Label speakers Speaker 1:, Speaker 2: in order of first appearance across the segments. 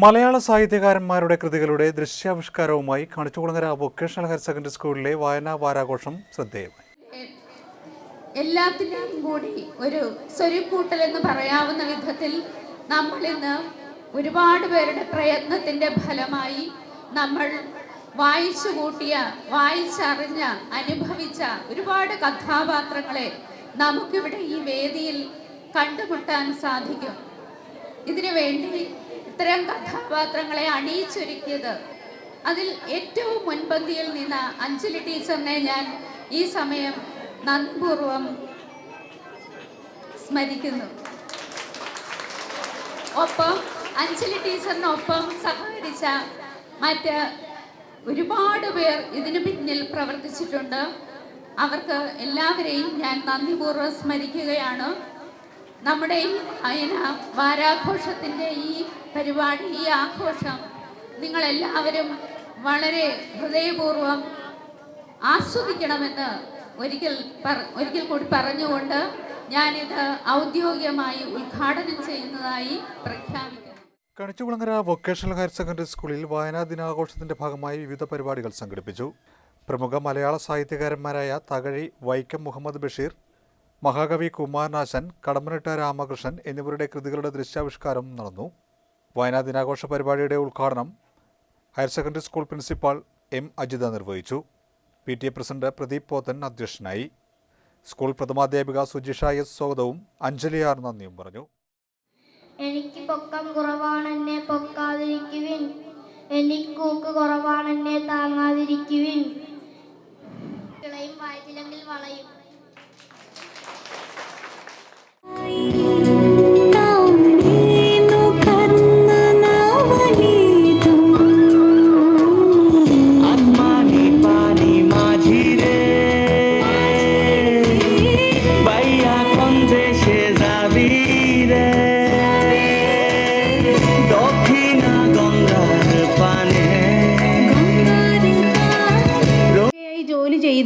Speaker 1: മലയാള സാഹിത്യകാരന്മാരുടെ കൃതികളുടെ ദൃശ്യാവിഷ്കാരവുമായി കണിച്ചുകുളങ്ങര വൊക്കേഷണൽ ഹയർ സെക്കൻഡറി സ്കൂളിലെ വായനാ വാരാഘോഷം ശ്രദ്ധേയമായി.
Speaker 2: എല്ലാത്തിനും കൂടി ഒരു സ്വരുക്കൂട്ടൽ എന്ന് പറയാവുന്ന വിധത്തിൽ നമ്മൾ ഇന്ന് ഒരുപാട് പേരുടെ പ്രയത്നത്തിന്റെ ഫലമായി നമ്മൾ വായിച്ചു കൂട്ടിയ വായിച്ചറിഞ്ഞ അനുഭവിച്ച ഒരുപാട് കഥാപാത്രങ്ങളെ നമുക്കിവിടെ ഈ വേദിയിൽ കണ്ടുമുട്ടാൻ സാധിക്കും. ഇതിനു വേണ്ടി ഇത്തരം കഥാപാത്രങ്ങളെ അണിയിച്ചൊരുക്കിയത്. അതിൽ ഏറ്റവും മുൻപന്തിയിൽ നിന്ന അഞ്ജലി ടീച്ചറിനെ ഞാൻ ഈ സമയം നന്ദിപൂർവം സ്മരിക്കുന്നു. ഒപ്പം അഞ്ജലി ടീച്ചറിനൊപ്പം സഹകരിച്ച മറ്റ് ഒരുപാട് പേർ ഇതിനു പിന്നിൽ പ്രവർത്തിച്ചിട്ടുണ്ട്. അവർക്ക് എല്ലാവരെയും ഞാൻ നന്ദിപൂർവം സ്മരിക്കുകയാണ്. നമ്മുടെ അയന വാരാഘോഷത്തിന്റെ ഈ പരിപാടി ഈ ആഘോഷം നിങ്ങളെല്ലാവരും വളരെ ഹൃദയപൂർവം ആസ്വദിക്കണമെന്ന് ഒരിക്കൽ ഒരിക്കൽ കൂടി പറഞ്ഞുകൊണ്ട് ഞാനിത് ഔദ്യോഗികമായി ഉദ്ഘാടനം ചെയ്യുന്നതായി പ്രഖ്യാപിക്കുന്നു.
Speaker 1: കണിച്ചുകുളങ്ങര വൊക്കേഷണൽ ഹയർ സെക്കൻഡറി സ്കൂളിൽ വായനാ ദിനാഘോഷത്തിന്റെ ഭാഗമായി വിവിധ പരിപാടികൾ സംഘടിപ്പിച്ചു. പ്രമുഖ മലയാള സാഹിത്യകാരന്മാരായ തകഴി വൈക്കം മുഹമ്മദ് ബഷീർ മഹാകവി കുമാരനാശൻ കടമ്പനിട്ട രാമകൃഷ്ണൻ എന്നിവരുടെ കൃതികളുടെ ദൃശ്യാവിഷ്കാരം നടന്നു. വയനാ ദിനാഘോഷ പരിപാടിയുടെ ഉദ്ഘാടനം higher secondary school principal M. Ajitha നിർവഹിച്ചു. P. T. A president Pradeep Pothan അധ്യക്ഷനായി. സ്കൂൾ പ്രഥമാധ്യാപിക സുജിഷ എസ് സ്വാഗതവും അഞ്ജലി ആർ നന്ദിയും പറഞ്ഞു.
Speaker 3: എനിക്ക് പൊക്കം കുറവാണ് എന്നെ പൊക്കാതിരിക്കുവിൻ എനിക്കൂക്ക് കുറവാണെന്നെ താങ്ങാതിരിക്കുവിൻ. കിളയും വയറ്റിലെങ്കിൽ വളയും.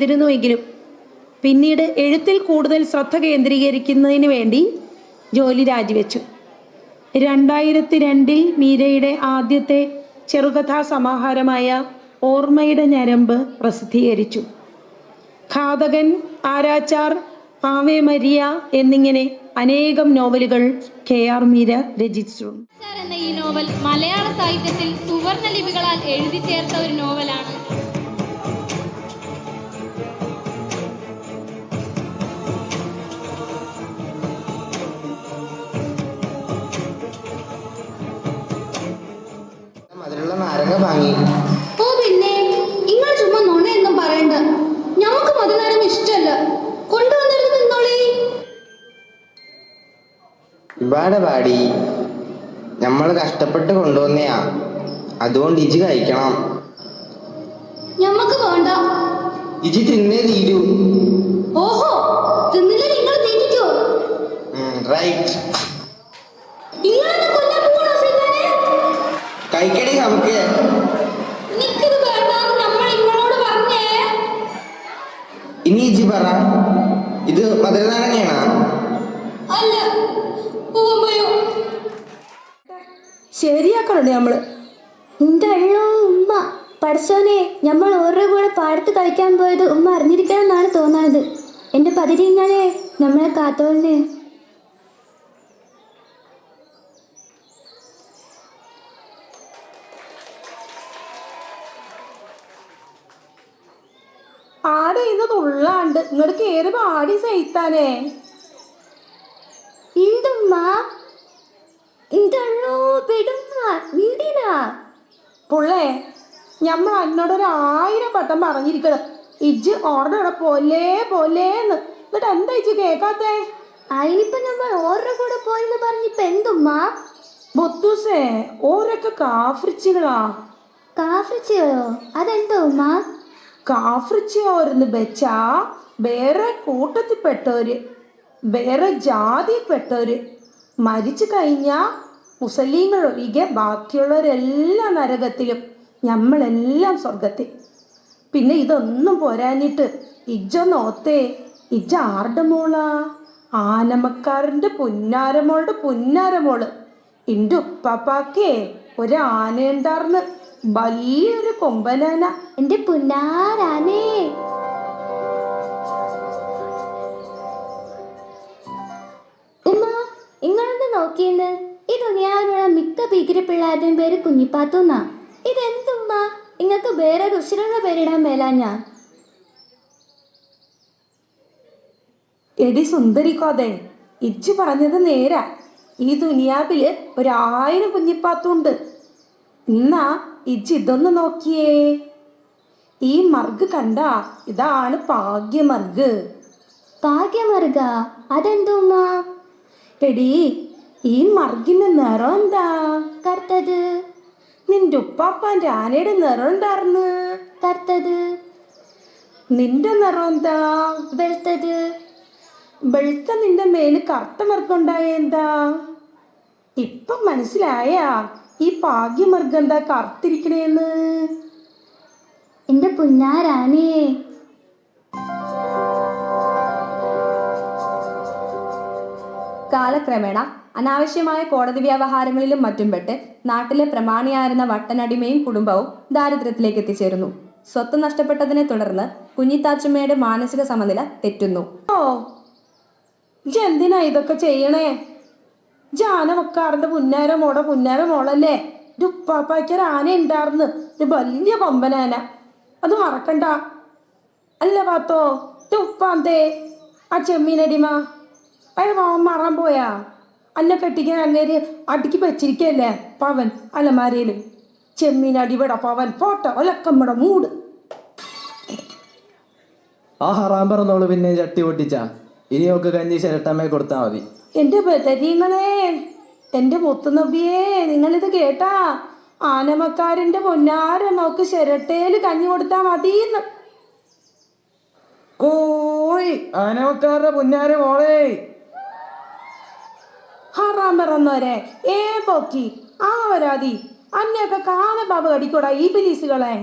Speaker 4: ചെയ്തിരുന്നുവെങ്കിലും പിന്നീട് എഴുത്തിൽ കൂടുതൽ ശ്രദ്ധ കേന്ദ്രീകരിക്കുന്നതിന് വേണ്ടി ജോലി രാജിവെച്ചു. രണ്ടായിരത്തി രണ്ടിൽ മീരയുടെ ആദ്യത്തെ ചെറുകഥാ സമാഹാരമായ ഓർമ്മയുടെ ഞരമ്പ് പ്രസിദ്ധീകരിച്ചു. ഘാതകൻ ആരാച്ചാർ ആവേ മരിയ എന്നിങ്ങനെ അനേകം നോവലുകൾ കെ ആർ മീര
Speaker 5: രചിച്ചു എന്ന ഈ നോവൽ മലയാള സാഹിത്യത്തിൽ സുവർണ ലിപികളാൽ എഴുതി ചേർത്ത ഒരു നോവലാണ്.
Speaker 6: നാരങ്ങ വാങ്ങി
Speaker 3: ഓ പിന്നെ. നിങ്ങൾ ചുമ്മാ നുണയൊന്നും പറയണ്ട. ഞങ്ങൾക്ക് മതനാരം ഇഷ്ടമല്ല കൊണ്ടുവന്നിരുന്നു നിന്നോളി.
Speaker 6: പാടി നമ്മൾ കഷ്ടപ്പെട്ട് കൊണ്ടുവന്നയാ. അതുകൊണ്ട് ഇജി കഴിക്കണം.
Speaker 3: ഞമ്മക്ക് വേണ്ട.
Speaker 6: ഇജി തിന്നേ തീരൂ.
Speaker 3: ഓഹോ തിന്നില്ല നിങ്ങൾ തീറ്റിക്കോ
Speaker 6: റൈറ്റ് കഴിക്കടി നമുക്ക്. ഇനി ഇജി പറ. ഇത് മധുരനാരങ്ങയാണോ?
Speaker 4: ശരിയാക്കണുണ്ട് നമ്മൾ?
Speaker 7: നിന്റെ ഉമ്മ. പഠിച്ചോനെ നമ്മൾ ഓരോ കൂടെ പാടത്ത് കളിക്കാൻ പോയത് ഉമ്മ അറിഞ്ഞിരിക്കണം എന്നാണ് തോന്നണത്. എന്റെ പതിരിങ്ങനെ നമ്മളെ കാത്തോളിന്.
Speaker 4: ഇങ്ങോട്ട് കേറി പാടി സഹിത്താനേ
Speaker 7: എന്തുമ്മ എന്തള്ളോ പെടുമ്മ
Speaker 4: പുള്ളേ ഞമ്മൾ ആയിരം വട്ടം പറഞ്ഞിരിക്കണം ഇജ്ജ് ഓർഡർ പോലേ പോലേന്ന് എന്നിട്ട് എന്താ ഇജ്ജ് കേക്കാത്തേ?
Speaker 7: അതിനിപ്പോ നമ്മൾ ഓരോ കൂടെ പോയെന്ന് പറഞ്ഞിപ്പോ എന്തുമ്മ?
Speaker 4: ബൊത്തൂസേ ഓരൊക്കെ കാഫ്രിച്ചുകളാ.
Speaker 7: കാഫ്രിച്ചോ അതെന്തോ ഉമ്മ
Speaker 4: കാഫ്രിച്ചോരെന്ന് വെച്ചാ വേറെ കൂട്ടത്തിൽപ്പെട്ടവര് വേറെ ജാതിയിൽപ്പെട്ടവര് മരിച്ചു കഴിഞ്ഞാ മുസലീങ്ങൾ ഒഴികെ ബാക്കിയുള്ളവരെല്ലാം നരകത്തിലും നമ്മളെല്ലാം സ്വർഗത്തിൽ പിന്നെ ഇതൊന്നും പോരാഞ്ഞിട്ട് നോത്തേ ഇജ്ജ ആരുടെ മോളാ? ആനമക്കാരന്റെ പുന്നാരമോളുടെ പുന്നാരമോൾ. എന്റെ ഉപ്പാപ്പാക്കേ ഒരു ആന ഉണ്ടാർന്ന് വലിയൊരു കൊമ്പനാന.
Speaker 7: എന്റെ പുന്നാരാനേ ഉമ്മ ഇങ്ങളൊന്ന് നോക്കിയെന്ന്? ഈ ദുനിയാവിലുള്ള മിക്ക ഭീകര പിള്ളേരുടെയും പേര് കുഞ്ഞിപ്പാത്തുന്നാ. ഇതെന്തുമ്മ നിങ്ങൾക്ക് വേറെ ഋഷിലുള്ള പേരിടാൻ മേലാഞ്ഞാ
Speaker 4: എടി സുന്ദരിക്കോതെ ഇജ്ജു പറഞ്ഞത് നേരാ. ഈ ദുനിയാവിൽ ഒരായിരം കുഞ്ഞിപ്പാത്തുണ്ട്. എന്നാ ഇജ്ജ് ഇതൊന്ന് നോക്കിയേ. ഈ മർഗ് കണ്ട ഇതാണ് ഭാഗ്യമർഗ്
Speaker 7: ഭാഗ്യമർഗ അതെന്തുമ്മ?
Speaker 4: എടി ഈ മർഗിന്റെ നിറം എന്താ?
Speaker 7: കറുത്തത്?
Speaker 4: നിന്റെ ഉപ്പാപ്പാന്റെ ആനയുടെ നിറം ഉണ്ടാർന്ന്
Speaker 7: കറുത്തത്?
Speaker 4: നിന്റെ നിറം എന്താ?
Speaker 7: വെളുത്തത്?
Speaker 4: വെളുത്ത നിന്റെ മേൽ കറുത്ത മർഗുണ്ടായ എന്താ? ഇപ്പം മനസ്സിലായാ ഈ ഭാഗ്യമർഗം എന്താ കറുത്തിരിക്കണേന്ന്?
Speaker 7: എന്റെ പുന്നാരാനേ
Speaker 8: കാലക്രമേണ അനാവശ്യമായ കോടതി വ്യവഹാരങ്ങളിലും മറ്റും പെട്ട് നാട്ടിലെ പ്രമാണിയായിരുന്ന വട്ടനടിമയും കുടുംബവും ദാരിദ്ര്യത്തിലേക്ക് എത്തിച്ചേരുന്നു. സ്വത്ത് നഷ്ടപ്പെട്ടതിനെ തുടർന്ന് കുഞ്ഞിത്താച്ചുമ്മയുടെ മാനസിക സമനില തെറ്റുന്നു.
Speaker 4: ഓ എന്തിനാ ഇതൊക്കെ ചെയ്യണേ? ജാന മക്കാറിന്റെ പുന്നാര മോടെ പുന്നാര മോളല്ലേ? ഒരു ഉപ്പാപ്പായ്ക്കൊരു ആന ഉണ്ടാർന്ന്. ഒരു വലിയ കൊമ്പനാന അത് മറക്കണ്ട. അല്ല പാത്തോ ഇത് ഉപ്പാന്തേ? ആ ചെമ്മീനടിമ. അയാൾ പാവം മാറാൻ പോയാ. അന്നെ കെട്ടിക്കാൻ അങ്ങേര് അടുക്കി വെച്ചിരിക്കല്ലേ പവൻ അലമാരയിൽ. ചെമ്മീനടിവിട പവൻ പോട്ടെ ഒലക്കമ്മട മൂട്.
Speaker 9: ആ ഹറാൻ പറഞ്ഞോളൂ പിന്നെ ചട്ടി പൊട്ടിച്ച. ഇനി ഒക്കെ കഞ്ഞി ചിരട്ടമ്മേ കൊടുത്താൽ മതി.
Speaker 4: എന്റെ ബദരീങ്ങളെ എന്റെ മുത്തുനബിയേ നിങ്ങളിത് കേട്ടാ? ആനമക്കാരന്റെ പൊന്നാര നോക്ക് ശരട്ടേൽ കഞ്ഞി കൊടുത്താ
Speaker 9: മതി ആനമക്കാരുടെ പുന്നാര മോളെ.
Speaker 4: ഹറാം പറന്നോരെ ഏ പോക്കി ആ വരാതി. അന്നെയൊക്കെ കാണാൻ ബാബ് കടിക്കൂടാ ഈ ബിലീസുകളെ